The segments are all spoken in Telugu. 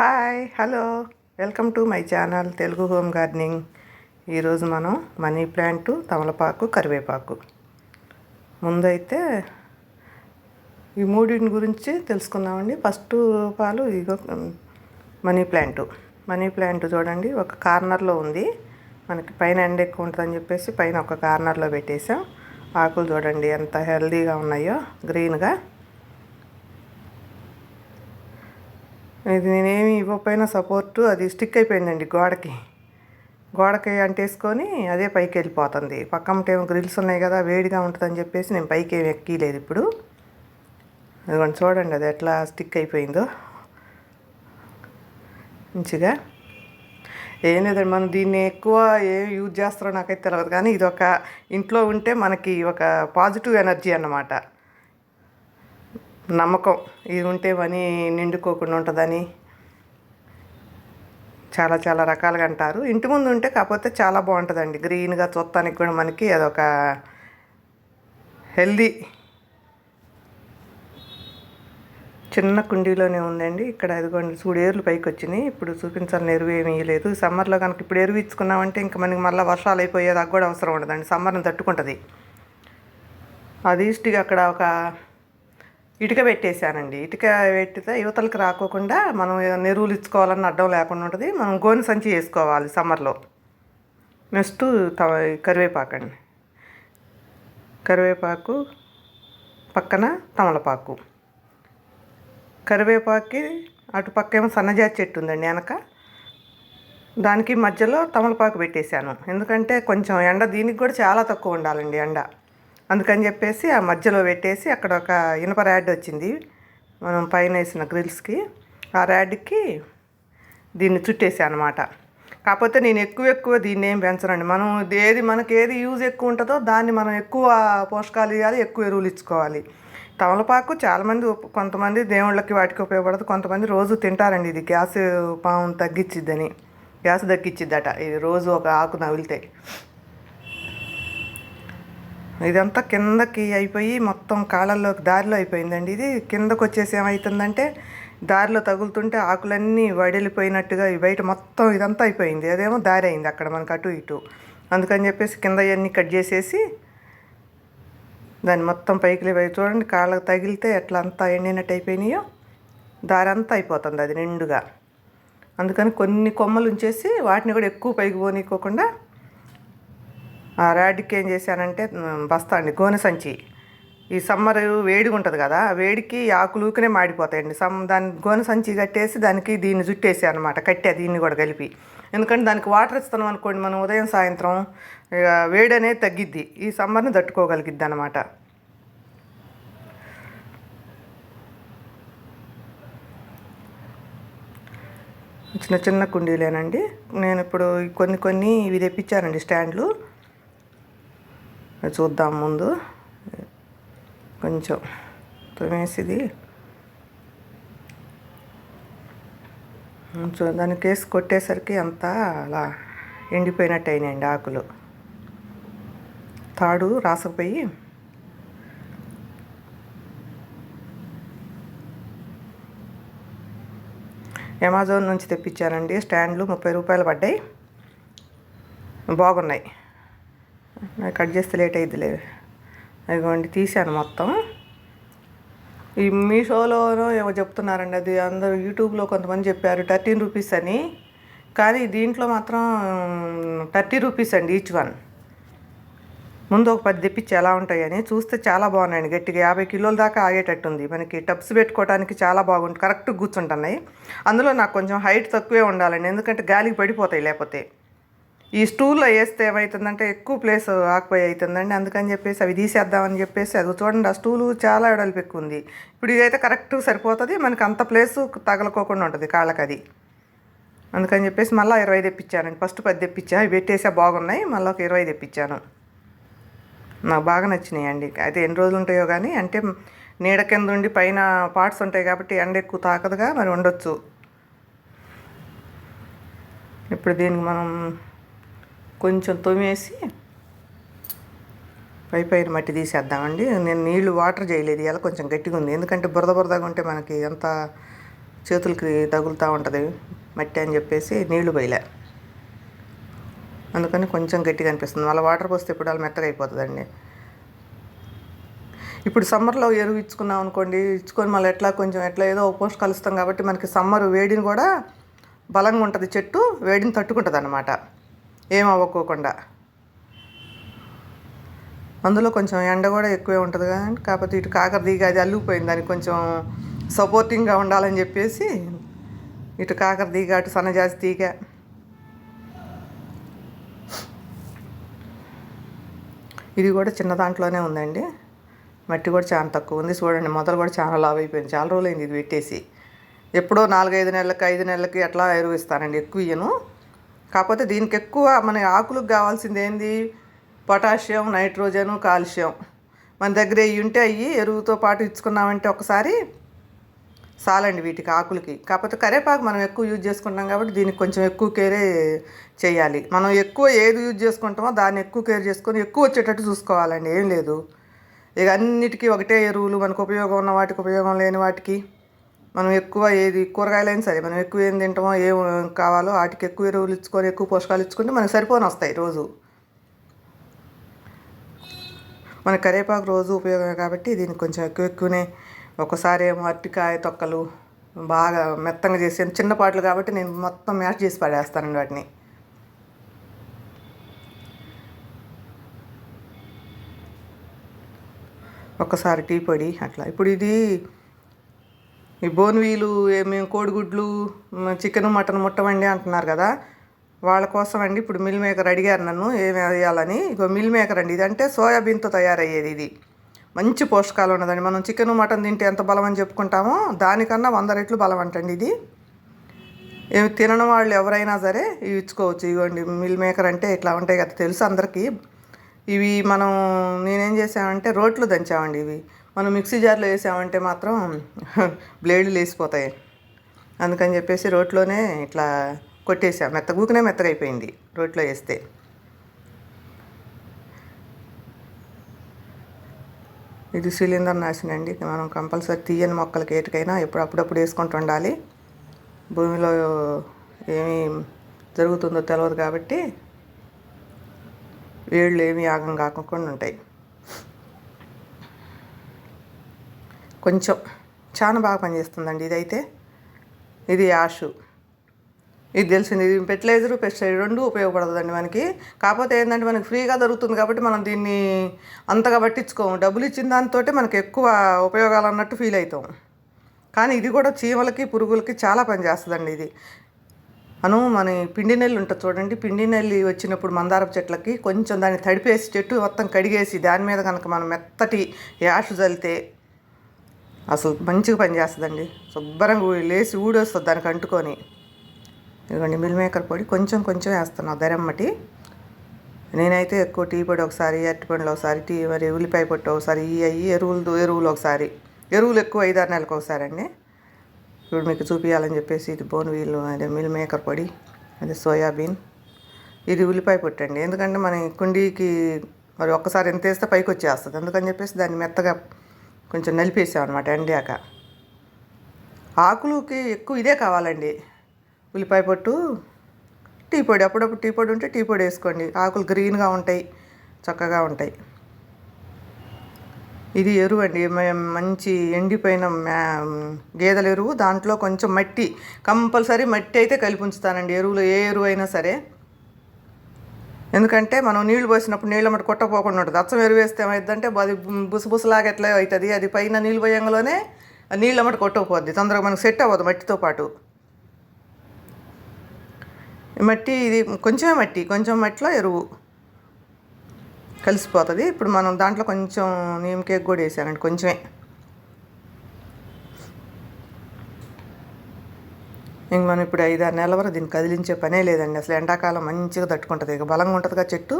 Hi hello. Welcome to my channel Telugu home gardening. ఈరోజు మనం మనీ ప్లాంట్ తమలపాకు కరివేపాకు. ముందైతే ఈ మూడింటి గురించి తెలుసుకుందామండి. ఫస్ట్ పాలు ఇగో మనీ ప్లాంట్. మనీ ప్లాంట్ చూడండి ఒక కార్నర్లో ఉంది. మనకి పైన ఎండ ఎక్కువ ఉంటుందని చెప్పేసి పైన ఒక కార్నర్లో పెట్టేసాం ఆకులు చూడండి ఎంత హెల్దీగా ఉన్నాయో గ్రీన్గా. ఇది నేనేమి ఇవ్వకపోయినా సపోర్టు అది స్టిక్ అయిపోయిందండి గోడకి. గోడకి అంటేసుకొని అదే పైకి వెళ్ళిపోతుంది. పక్కమటేమో గ్రిల్స్ ఉన్నాయి కదా వేడిగా ఉంటుందని చెప్పేసి నేను పైకి ఏమి ఎక్కలేదు ఇప్పుడు. అదిగోండి చూడండి అది ఎట్లా స్టిక్ అయిపోయిందో. మంచిగా. ఏం లేదండి మనం దీన్ని ఎక్కువ ఏం యూజ్ చేస్తారో నాకైతే తెలియదు కానీ ఇది ఒక ఇంట్లో ఉంటే మనకి ఒక పాజిటివ్ ఎనర్జీ అన్నమాట. నమ్మకం. ఇది ఉంటే పని నిండుకోకుండా ఉంటుందని చాలా చాలా రకాలుగా అంటారు. ఇంటి ముందు ఉంటే కాకపోతే చాలా బాగుంటుందండి. గ్రీన్గా చూస్తానికి కూడా మనకి అదొక హెల్దీ చిన్న కుండీలోనే ఉందండి. ఇక్కడ అదిగోండి చూడు ఏర్లు పైకి వచ్చినాయి. ఇప్పుడు చూపించాలని ఎరువు ఏమీ లేదు. సమ్మర్లో కనుక ఇప్పుడు ఎరువు ఇచ్చుకున్నామంటే ఇంకా మనకి మళ్ళీ వర్షాలు అయిపోయేది అది కూడా అవసరం ఉండదండి. సమ్మర్ని తట్టుకుంటుంది. అది ఈస్ట్గా అక్కడ ఒక ఇటుక పెట్టేశానండి. ఇటుక పెట్టితే యువతలకు రాకోకుండా మనం నెరువులు ఎరువులు ఇచ్చుకోవాలన్న అడ్డం లేకుండా ఉంటుంది. మనం గోని సంచి వేసుకోవాలి సమ్మర్లో. నెక్స్ట్ కరివేపాకు అండి కరివేపాకు పక్కన తమలపాకు. కరివేపాకుకి అటు పక్క ఏమో సన్నజాతి చెట్టు ఉందండి వెనక. దానికి మధ్యలో తమలపాకు పెట్టేశాను. ఎందుకంటే కొంచెం ఎండ దీనికి కూడా చాలా తక్కువ ఉండాలండి ఎండ. అందుకని చెప్పేసి ఆ మధ్యలో పెట్టేసి అక్కడ ఒక ఇనుప ర్యాడ్ వచ్చింది. మనం పైన వేసిన గ్రిల్స్కి ఆ ర్యాడ్కి దీన్ని చుట్టేసాను అనమాట కాకపోతే నేను ఎక్కువ ఎక్కువ దీన్ని ఏం పెంచనండి. మనం ఏది మనకి ఏది యూజ్ ఎక్కువ ఉంటుందో దాన్ని మనం ఎక్కువ పోషకాలు ఇవ్వాలి ఎక్కువ ఎరువులు ఇచ్చుకోవాలి. తమలపాకు చాలామంది కొంతమంది దేవుళ్ళకి వాటికి ఉపయోగపడదు. కొంతమంది రోజు తింటారండి ఇది. గ్యాస్ పాము తగ్గించిద్దని గ్యాస్ తగ్గించిద్దట ఇది రోజు ఒక ఆకు నవిలితే. ఇదంతా కిందకి అయిపోయి మొత్తం కాళ్ళల్లోకి దారిలో అయిపోయిందండి ఇది. కిందకు వచ్చేసి ఏమవుతుందంటే దారిలో తగులుతుంటే ఆకులన్నీ వడిలిపోయినట్టుగా బయట మొత్తం ఇదంతా అయిపోయింది. అదేమో దారి అయింది అక్కడ మనకు అటు ఇటు. అందుకని చెప్పేసి కింద అన్నీ కట్ చేసేసి దాన్ని మొత్తం పైకి లేవి చూడండి కాళ్ళకు తగిలితే ఎట్లా అంతా ఎండినట్టు అయిపోయినాయో దారి అంతా అయిపోతుంది అది నిండుగా. అందుకని కొన్ని కొమ్మలు ఉంచేసి వాటిని కూడా ఎక్కువ పైకి పోనీకోకుండా ఆ ర్యాడ్కి ఏం చేశానంటే బస్తా అండి గోనె సంచి. ఈ సమ్మర్ వేడిగా ఉంటుంది కదా వేడికి ఈ ఆకులు ఊకనే మాడిపోతాయండి. సమ్ దాని గోనె సంచి కట్టేసి దానికి దీన్ని జుట్టేసి అనమాట కట్టా దీన్ని కూడా కలిపి. ఎందుకంటే దానికి వాటర్ ఇస్తున్నాం అనుకోండి మనం ఉదయం సాయంత్రం వేడి అనేది తగ్గిద్ది. ఈ సమ్మర్ని తట్టుకోగలిగిద్ది అనమాట చిన్న చిన్న కుండీలేనండి. నేను ఇప్పుడు కొన్ని కొన్ని ఇవి తెప్పించానండి స్టాండ్లు. చూద్దాం ముందు. కొంచెం తుమ్మేసిది. కొంచెం దానికి వేసి కొట్టేసరికి అంతా అలా ఎండిపోయినట్టు అయినాయండి ఆకులు. తాడు రాసపోయి అమెజాన్ నుంచి తెప్పించానండి. స్టాండ్లు ముప్పై రూపాయలు పడ్డాయి. బాగున్నాయి. నాకు కట్ చేస్తే లేట్ అయ్యిద్దిలే అదిగోండి తీశాను మొత్తం. ఈ మీషోలోనో ఏమో చెప్తున్నారండి అది అందరూ యూట్యూబ్లో కొంతమంది చెప్పారు థర్టీన్ రూపీస్ అని. కానీ దీంట్లో మాత్రం థర్టీ రూపీస్ అండి ఈచ్ వన్. ముందు ఒక పది తెప్పించి ఎలా ఉంటాయని చూస్తే చాలా బాగున్నాయండి గట్టిగా యాభై కిలోల దాకా ఆగేటట్టుంది. మనకి టబ్స్ పెట్టుకోవడానికి చాలా బాగుంటుంది కరెక్ట్ కూర్చుంటున్నాయి అందులో నాకు కొంచెం హైట్ తక్కువే ఉండాలండి ఎందుకంటే గాలికి పడిపోతాయి లేకపోతే. ఈ స్టూల్లో వేస్తే ఏమవుతుందంటే ఎక్కువ ప్లేస్ ఆక్యుపై అవుతుందండి. అందుకని చెప్పేసి అవి తీసేద్దామని చెప్పేసి అది చూడండి ఆ స్టూలు చాలా ఎడల్పు ఎక్కువ ఉంది. ఇప్పుడు ఇదైతే కరెక్ట్ సరిపోతుంది మనకి అంత ప్లేస్ తగలకోకుండా ఉంటుంది కాళ్ళకి అది అందుకని చెప్పేసి మళ్ళీ ఇరవై తెప్పించానండి. ఫస్ట్ పది తెప్పించా అవి పెట్టేసా బాగున్నాయి మళ్ళీ ఒక ఇరవై తెప్పించాను. నాకు బాగా నచ్చినాయి అండి అయితే ఎన్ని రోజులు ఉంటాయో కానీ అంటే నీడ కింద ఉండి పైన పార్ట్స్ ఉంటాయి కాబట్టి ఎండ ఎక్కువ తాకదుగా మరి ఉండొచ్చు. ఇప్పుడు దీనికి మనం కొంచెం తొమ్మేసి పై పైన మట్టి తీసేద్దామండి. నేను నీళ్ళు వాటర్ చేయలేదు. ఇలా కొంచెం గట్టిగా ఉంది. ఎందుకంటే బురద బురదగా ఉంటే మనకి అంత చేతులకి తగులుతూ ఉంటుంది మట్టి అని చెప్పేసి నీళ్ళు పోయలే అందుకని కొంచెం గట్టిగా అనిపిస్తుంది. మళ్ళీ వాటర్ పోస్తే ఇప్పుడు అలా మెత్తగా అయిపోతుందండి. ఇప్పుడు సమ్మర్లో ఎరువు ఇచ్చుకున్నాం అనుకోండి. ఇచ్చుకొని మళ్ళీ ఎట్లా కొంచెం ఎట్లా ఏదో ఒక పోస్ట్ కలుస్తాం కాబట్టి మనకి సమ్మర్ వేడిని కూడా బలంగా ఉంటుంది. చెట్టు వేడిని తట్టుకుంటుంది అన్నమాట ఏం అవ్వకోకుండా అందులో కొంచెం ఎండ కూడా ఎక్కువే ఉంటుంది కానీ కాకపోతే ఇటు కాకరదీగ అది అల్లుకుపోయింది. దానికి కొంచెం సపోర్టింగ్గా ఉండాలని చెప్పేసి ఇటు కాకర తీగ అటు సన్నజాజి తీగ. ఇది కూడా చిన్న దాంట్లోనే ఉందండి. మట్టి కూడా చాలా తక్కువ ఉంది. చూడండి మొదలు కూడా చాలా లావ్ అయిపోయింది. చాలా రోజులైంది ఇది పెట్టేసి. ఎప్పుడో నాలుగైదు నెలలకి ఐదు నెలలకి అట్లా ఎరువు ఇస్తానండి. ఎక్కువ ఇయ్యను. కాకపోతే దీనికి ఎక్కువ మన ఆకులకు కావాల్సింది ఏంది పొటాషియం నైట్రోజను కాల్షియం. మన దగ్గర ఇవి ఉంటే అవి ఎరువుతో పాటు ఇచ్చుకున్నామంటే ఒకసారి చాలండి వీటికి ఆకులకి. కాకపోతే కరేపాకు మనం ఎక్కువ యూజ్ చేసుకుంటాం కాబట్టి దీనికి కొంచెం ఎక్కువ కేరే చేయాలి. మనం ఎక్కువ ఏది యూజ్ చేసుకుంటామో దాన్ని ఎక్కువ కేర్ చేసుకొని ఎక్కువ వచ్చేటట్టు చూసుకోవాలండి. ఏం లేదు. ఇక అన్నిటికీ ఒకటే ఎరువులు మనకు ఉపయోగం ఉన్న వాటికి ఉపయోగం లేని వాటికి. మనం ఎక్కువ ఏది కూరగాయలైనా సరే మనం ఎక్కువ ఏం తింటామో ఏం కావాలో వాటికి ఎక్కువ ఎరువులు ఇచ్చుకొని ఎక్కువ పోషకాలు ఇచ్చుకుంటే మనకు సరిపోని వస్తాయి రోజు. మన కరివేపాకు రోజు ఉపయోగమే కాబట్టి దీనికి కొంచెం ఎక్కువ ఎక్కువనే ఒకసారి ఏమో అరటికాయ తొక్కలు బాగా మెత్తంగా చేసి చిన్న పాటలు కాబట్టి నేను మొత్తం మ్యాష్ చేసి పడేస్తానండి వాటిని. ఒకసారి టీ పొడి అట్లా. ఇప్పుడు ఇది ఈ బోన్వీలు మేము కోడిగుడ్లు చికెన్ మటన్ ముట్టవండి అంటున్నారు కదా. వాళ్ళ కోసం అండి ఇప్పుడు మిల్ మేకర్ అడిగారు నన్ను ఏమి వేయాలని. ఇగో మిల్ మేకర్ అండి ఇది అంటే సోయాబీన్తో తయారయ్యేది ఇది. మంచి పోషకాలు ఉన్నదండి. మనం చికెన్ మటన్ తింటే ఎంత బలం అని చెప్పుకుంటామో దానికన్నా వంద రెట్లు బలం అంటండి ఇది. ఏమి తినని వాళ్ళు ఎవరైనా సరే ఇవి ఇచ్చుకోవచ్చు. ఇవ్వండి మిల్ మేకర్ అంటే ఇట్లా ఉంటాయి కదా తెలుసు అందరికీ. ఇవి మనం నేనేం చేసామంటే రోట్లు దంచామండి ఇవి. మనం మిక్సీ జార్లో వేసామంటే మాత్రం బ్లేడ్లు లేసిపోతాయి. అందుకని చెప్పేసి రోట్లోనే ఇట్లా కొట్టేసాం. మెత్త ఊకనే మెత్తగా అయిపోయింది రోట్లో వేస్తే. ఇది సిలిండర్ నాశనం అండి మనం కంపల్సరీ తీయని మొక్కలకి ఏటికైనా ఎప్పుడు అప్పుడప్పుడు వేసుకుంటూ ఉండాలి. భూమిలో ఏమి జరుగుతుందో తెలియదు కాబట్టి వేళ్ళు ఏమి యాగం కాకుండా ఉంటాయి. కొంచెం. చాలా బాగా పనిచేస్తుందండి ఇదైతే. ఇది యాషు ఇది తెలిసింది ఇది ఫెర్టిలైజరు పెస్టిసైడ్ రెండు ఉపయోగపడదండి మనకి. కాకపోతే ఏంటంటే మనకి ఫ్రీగా దొరుకుతుంది కాబట్టి మనం దీన్ని అంతగా పట్టించుకోము. డబ్బులు ఇచ్చిన దాంతో మనకి ఎక్కువ ఉపయోగాలు అన్నట్టు ఫీల్ అవుతాం కానీ ఇది కూడా చీమలకి పురుగులకి చాలా పని చేస్తుందండి ఇది. అను మన పిండి నెల్లి ఉంటుంది చూడండి. పిండి నెల్లి వచ్చినప్పుడు మందారపు చెట్లకి కొంచెం దాన్ని తడిపేసి చెట్టు మొత్తం కడిగేసి దాని మీద కనుక మనం మెత్తటి యాష్ చల్లితే అసలు మంచిగా పనిచేస్తుందండి శుభ్రంగా లేచి ఊడొస్తుంది దానికి అంటుకొని. ఇదిగోండి మిల్ మేకర్ పొడి కొంచెం కొంచెం వేస్తున్నాను ధరమ్మటి. నేనైతే ఎక్కువ టీ పొడి ఒకసారి అరటిపండ్లు ఒకసారి టీ మరి ఉల్లిపాయ పొట్టు ఒకసారి ఈ అయ్యి ఎరువులు ఎరువులు ఒకసారి. ఎరువులు ఎక్కువ ఐదారు నెలలకు ఒకసారి అండి. ఇప్పుడు మీకు చూపించాలని చెప్పేసి ఇది బోన్ వీల్ అదే మిల్ మేకర్ పొడి అదే సోయాబీన్. ఇది ఉల్లిపాయ పొట్టు అండి. ఎందుకంటే మన కుండీకి మరి ఒక్కసారి ఎంత వేస్తే పైకి వచ్చేస్తుంది. అందుకని చెప్పేసి దాన్ని మెత్తగా కొంచెం నలిపేసాం అనమాట ఎండాక. ఆకులకి ఎక్కువ ఇదే కావాలండి. ఉల్లిపాయ పొట్టు టీ పొడి. అప్పుడప్పుడు టీ పొడి ఉంటే టీ పొడి వేసుకోండి. ఆకులు గ్రీన్గా ఉంటాయి చక్కగా ఉంటాయి. ఇది ఎరువు అండి. మంచి ఎండిపోయిన గేదెల ఎరువు. దాంట్లో కొంచెం మట్టి కంపల్సరీ మట్టి అయితే కలిపి ఉంచుతానండి. ఎరువులు ఏ ఎరువు అయినా సరే. ఎందుకంటే మనం నీళ్ళు పోసినప్పుడు నీళ్ళ మటు కొట్టపోకుండా ఉంటుంది. అచ్చం ఎరువేస్తే ఏమైందంటే అది బుసబుసలాగా ఎట్లా అవుతుంది? అది పైన నీళ్ళు పోయంగానే నీళ్ళ మటు కొట్టకపోద్ది. తొందరగా మనకు సెట్ అవ్వదు మట్టితో పాటు. మట్టి ఇది కొంచెమే మట్టి కొంచెం మట్టిలో ఎరువు కలిసిపోతుంది. ఇప్పుడు మనం దాంట్లో కొంచెం నీమ్ కేక్ కూడా వేసానండి కొంచెమే. ఇంక మనం ఇప్పుడు ఐదు ఆరు నెలల వరకు దీన్ని కదిలించే పనే లేదండి. అసలు ఎండాకాలం మంచిగా తట్టుకుంటుంది. ఇక బలంగా ఉంటుందిగా చెట్టు.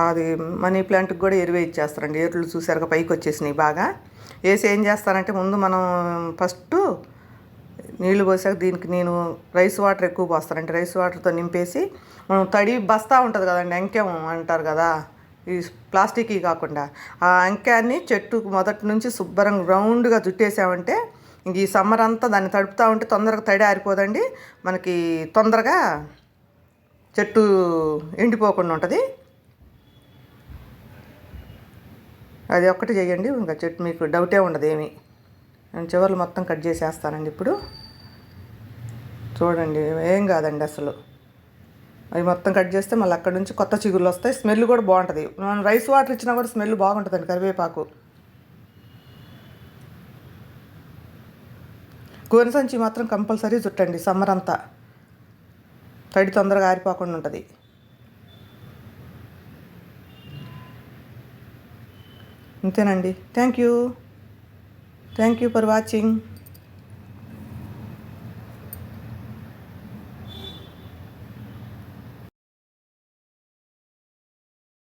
అది మనీ ప్లాంట్కి కూడా ఎరువే ఇచ్చేస్తారండి. ఎరువులు చూసారుగా పైకి వచ్చేసినాయి బాగా. వేసి ఏం చేస్తారంటే ముందు మనం ఫస్ట్ నీళ్ళు పోసాక దీనికి నేను రైస్ వాటర్ ఎక్కువ పోస్తానంటే రైస్ వాటర్తో నింపేసి మనం తడి బస్తా ఉంటుంది కదండి. ఎంకేం అంటారు కదా. ఈ ప్లాస్టిక్ కాకుండా. ఆ అంకాన్ని చెట్టు మొదటి నుంచి శుభ్రంగా రౌండ్గా చుట్టేసామంటే ఇంక ఈ సమ్మర్ అంతా దాన్ని తడుపుతూ ఉంటే తొందరగా తడి ఆరిపోదండి. మనకి తొందరగా చెట్టు ఎండిపోకుండా ఉంటుంది. అది ఒక్కటి చేయండి ఇంకా చెట్టు మీకు డౌటే ఉండదు ఏమి. నేను చివర్లు మొత్తం కట్ చేసేస్తానండి ఇప్పుడు. చూడండి ఏం కాదండి అసలు. అవి మొత్తం కట్ చేస్తే మళ్ళీ అక్కడ నుంచి కొత్త చిగుళ్ళు వస్తాయి. స్మెల్ కూడా బాగుంటుంది. మనం రైస్ వాటర్ ఇచ్చినా కూడా స్మెల్ బాగుంటుందండి కరివేపాకు. గోనె సంచి మాత్రం కంపల్సరీ చుట్టండి సమ్మర్ అంతా. తడి తొందరగా ఆరిపోకుండా ఉంటుంది. అంతేనండి thank you. Thank you for watching.